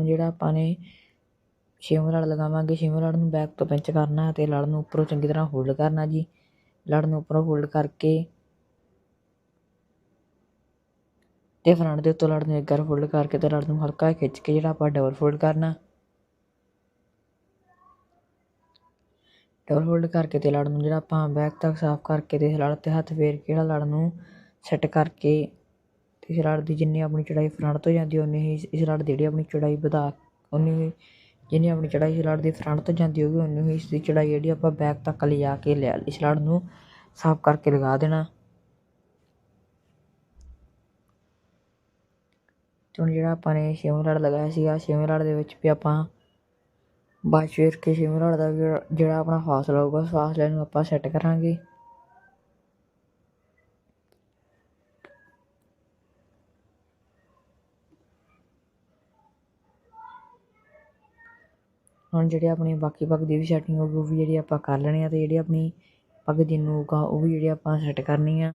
ਹੁਣ ਜਿਹੜਾ ਆਪਾਂ ਨੇ ਛੇਵਾਂ ਲੜ ਲਗਾਵਾਂਗੇ ਛੇਵਾਂ ਲੜ ਨੂੰ ਬੈਕ ਤੋਂ ਪਿੰਚ ਕਰਨਾ ਅਤੇ ਲੜ ਨੂੰ ਉੱਪਰੋਂ ਚੰਗੀ ਤਰ੍ਹਾਂ ਹੋਲਡ ਕਰਨਾ ਜੀ। ਲੜ ਨੂੰ ਉੱਪਰੋਂ ਹੋਲਡ ਕਰਕੇ ਤੇ ਫਰੰਟ ਦੇ ਉੱਤੋਂ ਲੜ ਨੂੰ ਇੱਕ ਵਾਰ ਫੋਲਡ ਕਰਕੇ ਤੇ ਲੜ ਨੂੰ ਹਲਕਾ ਖਿੱਚ ਕੇ ਜਿਹੜਾ ਆਪਾਂ ਡਬਲ ਫੋਲਡ ਕਰਨਾ। ਡਬਲ ਫੋਲਡ ਕਰਕੇ ਤੇ ਲੜ ਨੂੰ ਜਿਹੜਾ ਆਪਾਂ ਬੈਕ ਤੱਕ ਸਾਫ਼ ਕਰਕੇ ਤੇ ਲੜ ਤੇ ਹੱਥ ਫੇਰ ਕੇ ਜਿਹੜਾ ਲੜ ਨੂੰ ਸੈੱਟ ਕਰਕੇ ਇਸ ਲੜ ਦੀ ਜਿੰਨੀ ਆਪਣੀ ਚੜਾਈ ਫਰੰਟ ਤੋਂ ਜਾਂਦੀ ਉਨੀ ਹੀ ਇਸ ਲੜ ਦੀ ਜਿਹੜੀ ਆਪਣੀ ਚੜਾਈ ਵਧਾ, ਉਨੀ ਹੀ ਜਿੰਨੀ ਆਪਣੀ ਚੜਾਈ ਇਸ ਲੜ ਦੀ ਫਰੰਟ ਤੋਂ ਜਾਂਦੀ ਹੋਊਗੀ, ਉਨੀ ਹੀ ਇਸ ਦੀ ਚੜਾਈ ਜਿਹੜੀ ਆਪਾਂ ਬੈਕ ਤੱਕ ਲਿਜਾ ਕੇ ਲਿਆ, ਇਸ ਲੜ ਨੂੰ ਸਾਫ਼ ਕਰਕੇ ਲਗਾ ਦੇਣਾ। ਤੇ ਹੁਣ ਜਿਹੜਾ ਆਪਾਂ ਨੇ ਛੇਵੇਂ ਲੜ ਲਗਾਇਆ ਸੀਗਾ, ਛੇਵੇਂ ਲੜ ਦੇ ਵਿੱਚ ਵੀ ਆਪਾਂ ਬਾਅਦ ਫੇਰ ਕੇ ਛੇਵੇਂ ਲੜ ਦਾ ਜਿਹੜਾ- ਜਿਹੜਾ ਆਪਣਾ ਫਾਸਲਾ ਹੋਊਗਾ, ਉਸ ਫਾਸਲੇ ਨੂੰ ਆਪਾਂ ਸੈੱਟ ਕਰਾਂਗੇ। ਹੁਣ ਜਿਹੜੇ ਆਪਣੇ ਬਾਕੀ ਪੱਗ ਦੀ ਵੀ ਸੈਟਿੰਗ ਹੋਊਗੀ, ਉਹ ਵੀ ਜਿਹੜੀ ਆਪਾਂ ਕਰ ਲੈਣੀ ਆ ਅਤੇ ਜਿਹੜੀ ਆਪਣੀ ਪੱਗ ਦੀ ਨੂਕ ਆ ਉਹ ਵੀ ਜਿਹੜੀ ਆਪਾਂ ਸੈੱਟ ਕਰਨੀ ਆ।